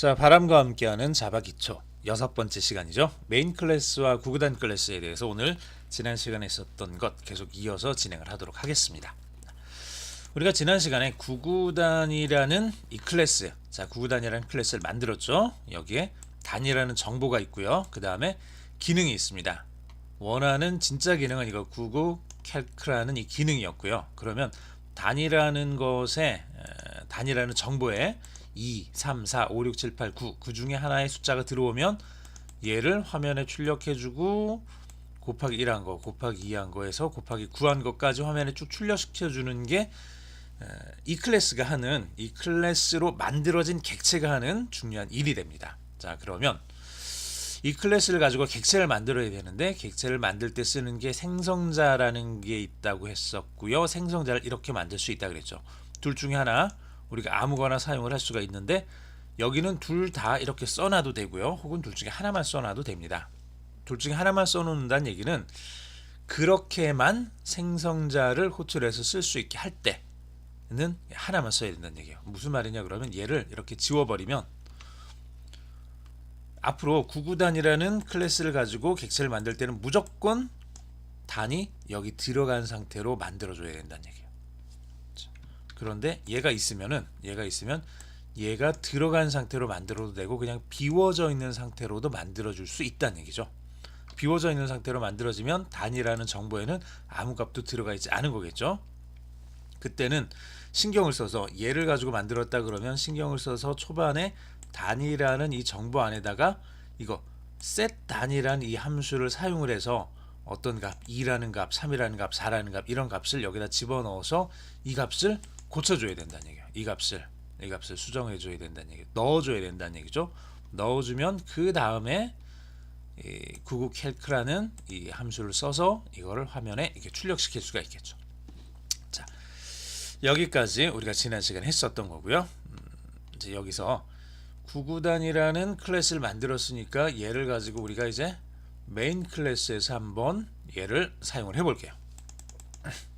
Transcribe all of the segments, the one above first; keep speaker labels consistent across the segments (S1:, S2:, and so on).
S1: 자, 바람과 함께하는 자바 기초 여섯 번째 시간이죠. 메인 클래스와 구구단 클래스에 대해서 오늘 지난 시간에 있었던 것 계속 이어서 진행을 하도록 하겠습니다. 우리가 지난 시간에 구구단이라는 이 클래스, 자 구구단이라는 클래스를 만들었죠. 여기에 단이라는 정보가 있고요. 그 다음에 기능이 있습니다. 원하는 진짜 기능은 이거 구구 캘크라는 이 기능이었고요. 그러면 단이라는 것에 에, 단이라는 정보에 2, 3, 4, 5, 6, 7, 8, 9 그 중에 하나의 숫자가 들어오면 얘를 화면에 출력해주고 곱하기 1 한 거, 곱하기 2 한 거에서 곱하기 9 한 것까지 화면에 쭉 출력시켜 주는 게 이 클래스가 하는 이 클래스로 만들어진 객체가 하는 중요한 일이 됩니다. 자 그러면 이 클래스를 가지고 객체를 만들어야 되는데 객체를 만들 때 쓰는 게 생성자라는 게 있다고 했었고요. 생성자를 이렇게 만들 수 있다 그랬죠. 둘 중에 하나 우리가 아무거나 사용을 할 수가 있는데 여기는 둘 다 이렇게 써놔도 되고요. 혹은 둘 중에 하나만 써놔도 됩니다. 둘 중에 하나만 써놓는다는 얘기는 그렇게만 생성자를 호출해서 쓸 수 있게 할 때는 하나만 써야 된다는 얘기예요. 무슨 말이냐 그러면 얘를 이렇게 지워버리면 앞으로 구구단이라는 클래스를 가지고 객체를 만들 때는 무조건 단이 여기 들어간 상태로 만들어줘야 된다는 얘기예요. 자, 그런데 얘가 있으면은 얘가 있으면 얘가 들어간 상태로 만들어도 되고 그냥 비워져 있는 상태로도 만들어 줄 수 있다는 얘기죠. 비워져 있는 상태로 만들어지면 단이라는 정보에는 아무 값도 들어가 있지 않은 거겠죠. 그때는 신경을 써서 얘를 가지고 만들었다 그러면 신경을 써서 초반에 단이라는 이 정보 안에다가 이거 set 단이라는 이 함수를 사용을 해서 어떤 값 2라는 값, 3이라는 값, 4라는 값 이런 값을 여기다 집어넣어서 이 값을 고쳐줘야 된다는 얘기예요. 이 값을 이 값을 수정해줘야 된다는 얘기, 넣어줘야 된다는 얘기죠. 넣어주면 그 다음에 이 구구 캘크라는 이 함수를 써서 이거를 화면에 이렇게 출력시킬 수가 있겠죠. 자 여기까지 우리가 지난 시간에 했었던 거고요. 음, 이제 여기서 구구단이라는 클래스를 만들었으니까 얘를 가지고 우리가 이제 메인 클래스에서 한번 얘를 사용을 해볼게요.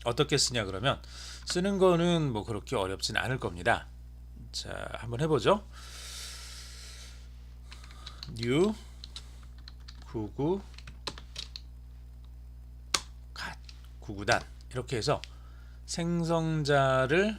S1: 어떻게 쓰냐 그러면 쓰는 거는 뭐 그렇게 어렵진 않을 겁니다. 자 한번 해보죠. new 구구 갓 구구단 이렇게 해서 생성자를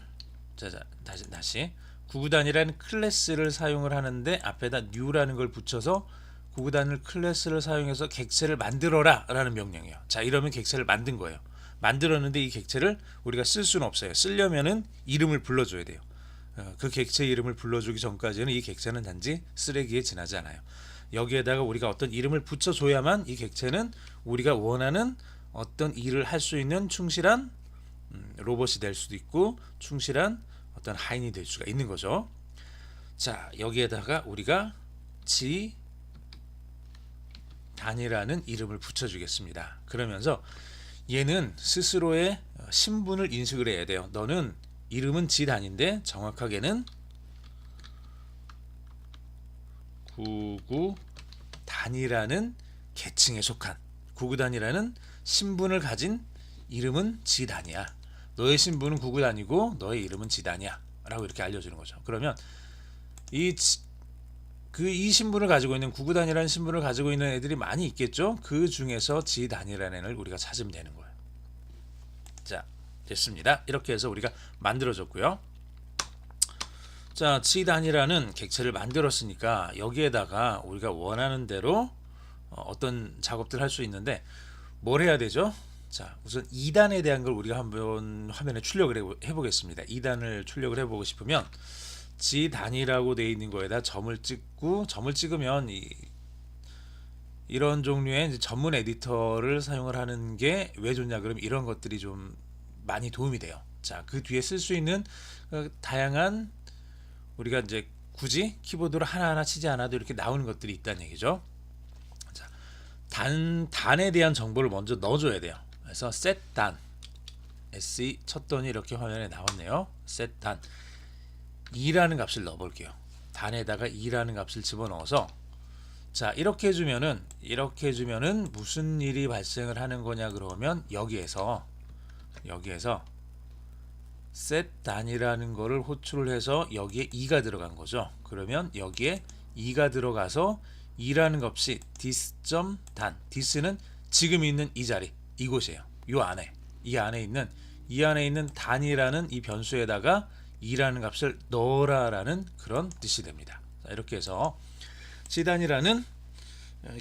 S1: 자, 자 다시 다시 구구단이라는 클래스를 사용을 하는데 앞에다 new라는 걸 붙여서 구구단을 클래스를 사용해서 객체를 만들어라 라는 명령이에요. 자 이러면 객체를 만든 거예요. 만들었는데 이 객체를 우리가 쓸 수는 없어요. 쓰려면은 이름을 불러줘야 돼요. 어, 그 객체 이름을 불러주기 전까지는 이 객체는 단지 쓰레기에 지나지 않아요. 여기에다가 우리가 어떤 이름을 붙여줘야만 이 객체는 우리가 원하는 어떤 일을 할 수 있는 충실한 음, 로봇이 될 수도 있고 충실한 어떤 하인이 될 수가 있는 거죠. 자 여기에다가 우리가 지 단이라는 이름을 붙여주겠습니다. 그러면서 얘는 스스로의 신분을 인식을 해야 돼요. 너는 이름은 지단인데 정확하게는 구구단이라는 계층에 속한 구구단이라는 신분을 가진 이름은 지단이야. 너의 신분은 구구단이고 너의 이름은 지단이야. 라고 이렇게 알려주는 거죠. 그러면 이 그 이 신분을 가지고 있는 구구단이라는 신분을 가지고 있는 애들이 많이 있겠죠. 그 중에서 지단이라는 애를 우리가 찾으면 되는 거예요. 자, 됐습니다. 이렇게 해서 우리가 만들어줬고요. 자, 지단이라는 객체를 만들었으니까 여기에다가 우리가 원하는 대로 어, 어떤 작업들 할수 있는데 뭘 해야 되죠? 자, 우선 2단에 대한 걸 우리가 한번 화면에 출력을 해보- 해보겠습니다. 2단을 출력을 해보고 싶으면 지 단위라고 되어 있는 거에다 점을 찍고 점을 찍으면 이 이런 종류의 전문 에디터를 사용을 하는 게 왜 좋냐 그러면 이런 것들이 좀 많이 도움이 돼요. 자, 그 뒤에 쓸 수 있는 어, 다양한 우리가 이제 굳이 키보드로 하나하나 치지 않아도 이렇게 나오는 것들이 있다는 얘기죠. 자, 단 단에 대한 정보를 먼저 넣어줘야 돼요. 그래서 set 단 se 쳤더니 이렇게 화면에 나왔네요. set 단 2라는 값을 넣어볼게요. 단에다가 2라는 값을 집어넣어서 자 이렇게 해주면은 이렇게 해주면은 무슨 일이 발생을 하는 거냐 그러면 여기에서 여기에서 set 단이라는 거를 호출을 해서 여기에 2가 들어간 거죠. 그러면 여기에 2가 들어가서 2라는 값이 this.단 this는 지금 있는 이 자리 이곳이에요. 이 안에 이 안에 있는 이 안에 있는 단이라는 이 변수에다가 2라는 값을 넣어라라는 그런 뜻이 됩니다. 자, 이렇게 해서 c단이라는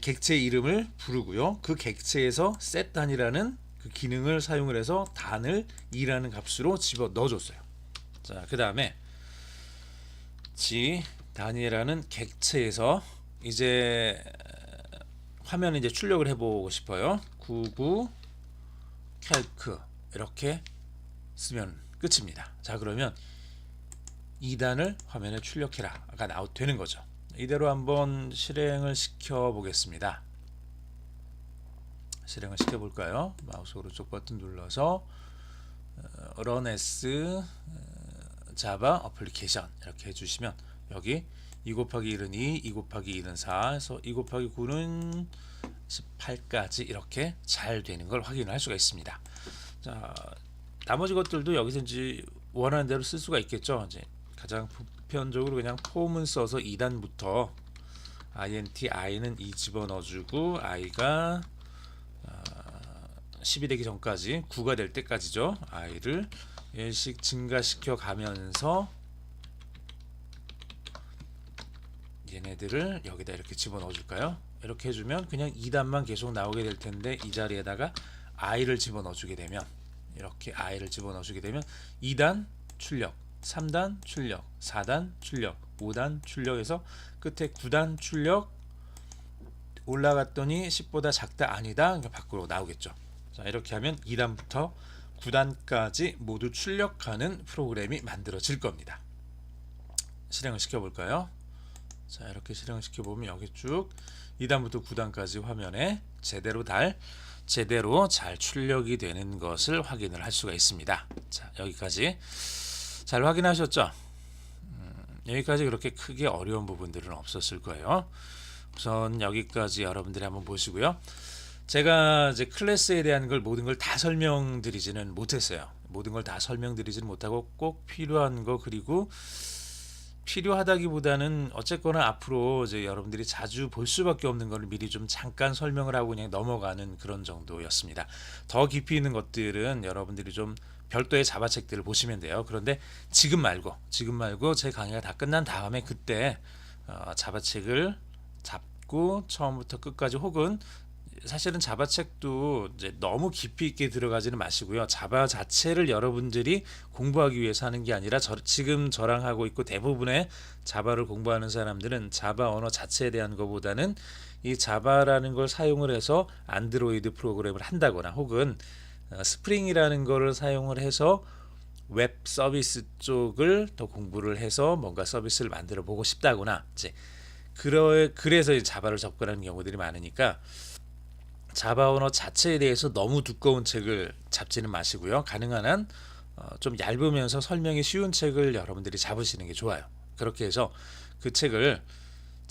S1: 객체 이름을 부르고요. 그 객체에서 set 단이라는 그 기능을 사용을 해서 단을 2라는 값으로 집어 넣어줬어요. 자, 그 다음에 지 단이라는 객체에서 이제 화면에 이제 출력을 해보고 싶어요. 99 캘크 이렇게 쓰면 끝입니다. 자, 그러면 2단을 화면에 출력해라가 나오 되는 거죠. 이대로 한번 실행을 시켜 보겠습니다. 실행을 시켜 볼까요? 마우스 오른쪽 버튼 눌러서 어, run as 어, java application 이렇게 해주시면 여기 2 곱하기 1은 2, 2 곱하기 2는 4, 해서 2 곱하기 9는 18까지 이렇게 잘 되는 걸 확인할 수가 있습니다. 자, 나머지 것들도 여기서 이제 원하는 대로 쓸 수가 있겠죠. 이제 가장 보편적으로 그냥 폼은 써서 2단부터 int i는 2 집어넣어주고 i가 10이 되기 전까지 9가 될 때까지죠. i를 1씩 증가시켜 가면서 얘네들을 여기다 이렇게 집어넣어 줄까요? 이렇게 해주면 그냥 2단만 계속 나오게 될 텐데 이 자리에다가 i를 집어넣어 주게 되면 이렇게 i를 집어넣어 주게 되면 2단 출력 3단 출력 4단 출력 5단 출력해서 끝에 9단 출력 올라갔더니 10보다 작다 아니다. 그러니까 밖으로 나오겠죠. 자 이렇게 하면 2단부터 9단까지 모두 출력하는 프로그램이 만들어질 겁니다. 실행을 시켜볼까요? 자 이렇게 실행을 시켜 보면 여기 쭉 2단부터 9단까지 화면에 제대로 달 제대로 잘 출력이 되는 것을 확인을 할 수가 있습니다. 자 여기까지 잘 확인하셨죠? 음, 여기까지 그렇게 크게 어려운 부분들은 없었을 거예요. 우선 여기까지 여러분들이 한번 보시고요. 제가 이제 클래스에 대한 걸 모든 걸 다 설명드리지는 못했어요. 모든 걸 다 설명드리지는 못하고 꼭 필요한 거 그리고 필요하다기보다는 어쨌거나 앞으로 이제 여러분들이 자주 볼 수밖에 없는 거를 미리 좀 잠깐 설명을 하고 그냥 넘어가는 그런 정도였습니다. 더 깊이 있는 것들은 여러분들이 좀 별도의 자바책들을 보시면 돼요. 그런데 지금 말고 지금 말고 제 강의가 다 끝난 다음에 그때 어, 자바책을 잡고 처음부터 끝까지 혹은 사실은 자바책도 이제 너무 깊이 있게 들어가지는 마시고요. 자바 자체를 여러분들이 공부하기 위해서 하는 게 아니라 저, 지금 저랑 하고 있고 대부분의 자바를 공부하는 사람들은 자바 언어 자체에 대한 것보다는 이 자바라는 걸 사용을 해서 안드로이드 프로그램을 한다거나 혹은 어, 스프링이라는 거를 사용을 해서 웹 서비스 쪽을 더 공부를 해서 뭔가 서비스를 만들어 보고 싶다거나 이제 그러, 그래서 이 자바를 접근하는 경우들이 많으니까 자바 언어 자체에 대해서 너무 두꺼운 책을 잡지는 마시고요. 가능한 한 어, 좀 얇으면서 설명이 쉬운 책을 여러분들이 잡으시는 게 좋아요. 그렇게 해서 그 책을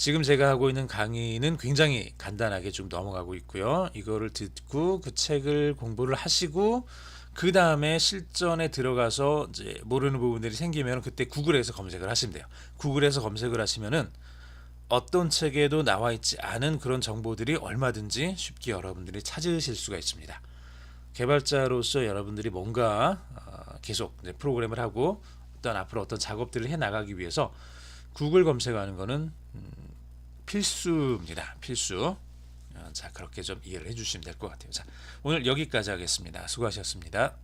S1: 지금 제가 하고 있는 강의는 굉장히 간단하게 좀 넘어가고 있고요. 이거를 듣고 그 책을 공부를 하시고 그 다음에 실전에 들어가서 이제 모르는 부분들이 생기면 그때 구글에서 검색을 하시면 돼요. 구글에서 검색을 하시면은 어떤 책에도 나와 있지 않은 그런 정보들이 얼마든지 쉽게 여러분들이 찾으실 수가 있습니다. 개발자로서 여러분들이 뭔가 어, 계속 프로그램을 하고 어떤 앞으로 어떤 작업들을 해 나가기 위해서 구글 검색하는 거는 음, 필수입니다. 필수. 어, 자 그렇게 좀 이해를 해주시면 될 것 같아요. 자 오늘 여기까지 하겠습니다. 수고하셨습니다.